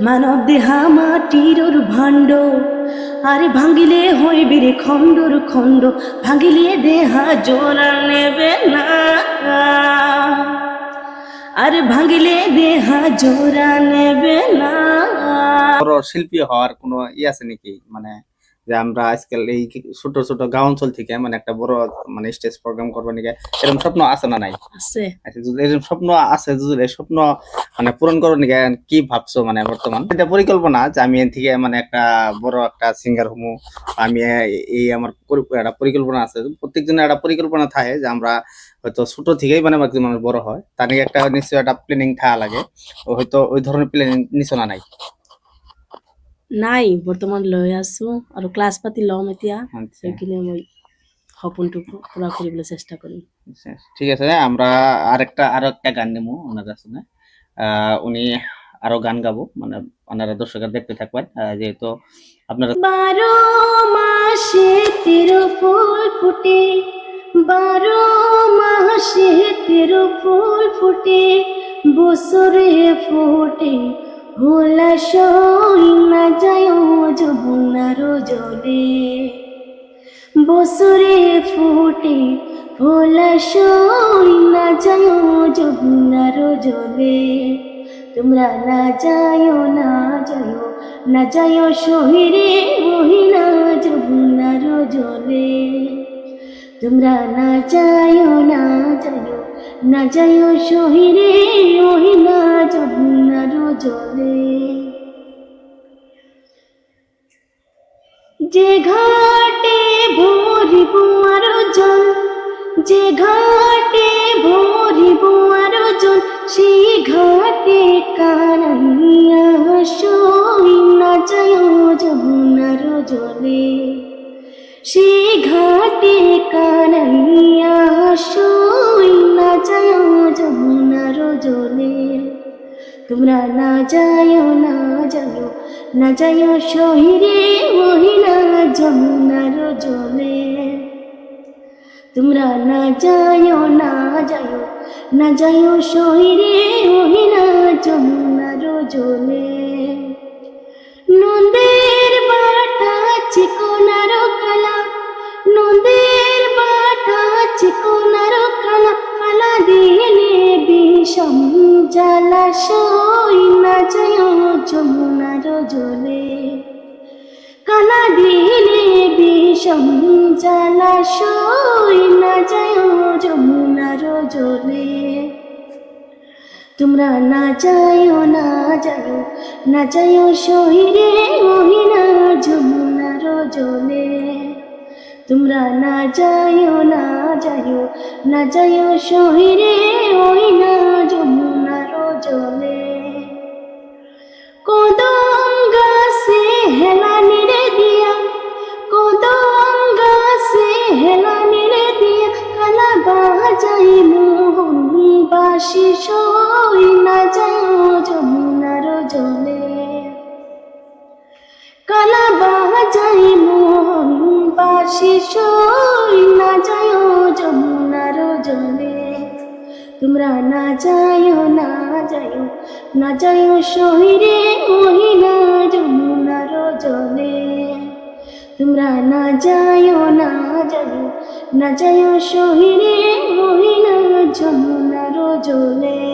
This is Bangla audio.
মানব দেহা মাটির ভাণ্ড। আরে ভাঙিলে হইবে রে খণ্ডর খণ্ড। ভাঙিলে দেহা জোড়া নেবে না। আরে ভাঙিলে দেহা জোড়া নেবে না। শিল্পী হওয়ার কোনো ই আছে নাকি? মানে যে আমরা আজকাল এই ছোট ছোট গাঁও অঞ্চল থেকে মানে একটা বড় মানে স্টেজ প্রোগ্রাম করব নাকি এরকম স্বপ্ন আছে না নাই? আছে। আচ্ছা এরকম স্বপ্ন আছে এই স্বপ্ন মানে পূরণ করব নাকি কি ভাবছ মানে বর্তমান? এটা পরিকল্পনা যে আমি এর থেকে মানে একটা বড় একটা সিঙ্গার হমু। আমি এই আমার একটা পরিকল্পনা আছে। প্রত্যেকজনের একটা পরিকল্পনা থাকে যে আমরা হয়তো ছোট থেকেই মানে একজন মানুষ বড় হয়। তার নিয়ে একটা নিশ্চয়ই একটা প্ল্যানিং থাকা লাগে। হয়তো ওই ধরনের প্ল্যানিং নিছো না নাই? নাই বৰ্তমান লৈ আছো। আৰু ক্লাছ পাতি ল'ম এতিয়া। আচ্ছা। সেইখিনি মই সপোনটো পূৰা কৰিবলৈ চেষ্টা কৰিম। আচ্ছা, ঠিক আছে আমরা আরেকটা আরও একটা গান নেব ওনার কাছে উনি আরও গান গাবো মানে ওনারা দর্শকের দেখতে থাকবেন। যেহেতু আপনারা বারো মাসে তেরো ফুল ফুটে বারো মাসে তেরো ফুল ফুটে বছরে ফুটে হোলা সই না যায় যবুনার জলে। বছরে ফুটে ভোলা সই না যায় যবুনার জলে। তোমরা না যায়ও না যায়ও না যায়ও শহীরে না যমুনার জলে। তোমরা না যায়ও না যায়ও না যায়ও শহীরে না যমুনার জলে। যে ঘাটে ভরিব আর জল, যে ঘাটে ভরিব আর জল, সেই ঘাটে কানাইয়া সই না যায় যমুনার জলে? সেই ঘাটে কানাইয়া সই না যায় যমুনার জলে? তোমরা না যায়ও না যায়ও না যায়ও শহীরে মহিলা যমুনার জলে। তোমরা না যায়ও না যায়ও না যায়ও শহীরে মহিলা যমুনার জলে। নন্দের বাটা চিকোনার কালা, নন্দের বাটা চিকোনার বিষম জলাশয় না যায় যমুনার জলে। কালা দিলে বিষম জলাশয় না যায় যমুনার জলে। তোমরা না যায়ও না যায়ও না যায়ও শহীরে মহিনা যমুনার জলে। তোমরা না যায়ও না যায়ও না যায়ও শহীরে মহিনা যমুনার জলে। কদম গাছে হেলা নিরে দিয়া, কদম গাছে হেলা নিরে দিয়া, কালা বাজাই মোহন বাসি সই সই না যায় যমুনার জলে। তোমরা না যায়ও না যায়ও না যায়ও শহীরে মহিলা যমুনার জলে। তোমরা না যায়ও না যায়ও না যায়ও শহীরে মহিলা যমুনার জলে।